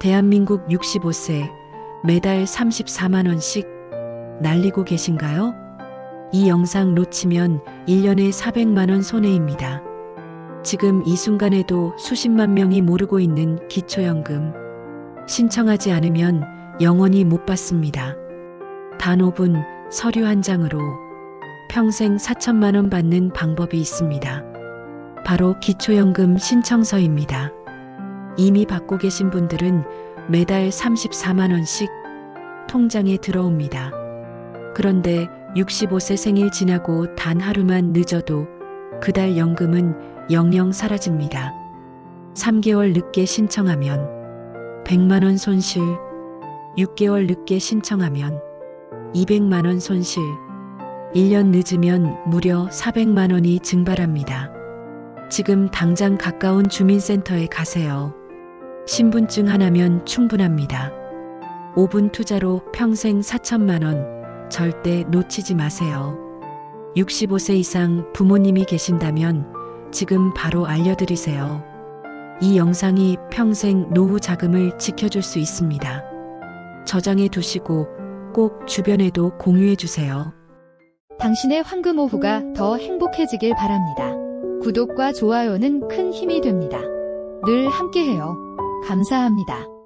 대한민국 65세 매달 34만원씩 날리고 계신가요? 이 영상 놓치면 1년에 400만원 손해입니다. 지금 이 순간에도 수십만 명이 모르고 있는 기초연금. 신청하지 않으면 영원히 못 받습니다. 단 5분 서류 한 장으로 평생 4천만원 받는 방법이 있습니다. 바로 기초연금 신청서입니다. 이미 받고 계신 분들은 매달 34만원씩 통장에 들어옵니다. 그런데 65세 생일 지나고 단 하루만 늦어도 그달 연금은 영영 사라집니다. 3개월 늦게 신청하면 100만원 손실, 6개월 늦게 신청하면 200만원 손실, 1년 늦으면 무려 400만원이 증발합니다. 지금 당장 가까운 주민센터에 가세요. 신분증 하나면 충분합니다. 5분 투자로 평생 4천만 원 절대 놓치지 마세요. 65세 이상 부모님이 계신다면 지금 바로 알려드리세요. 이 영상이 평생 노후 자금을 지켜줄 수 있습니다. 저장해 두시고 꼭 주변에도 공유해 주세요. 당신의 황금 오후가 더 행복해지길 바랍니다. 구독과 좋아요는 큰 힘이 됩니다. 늘 함께해요. 감사합니다.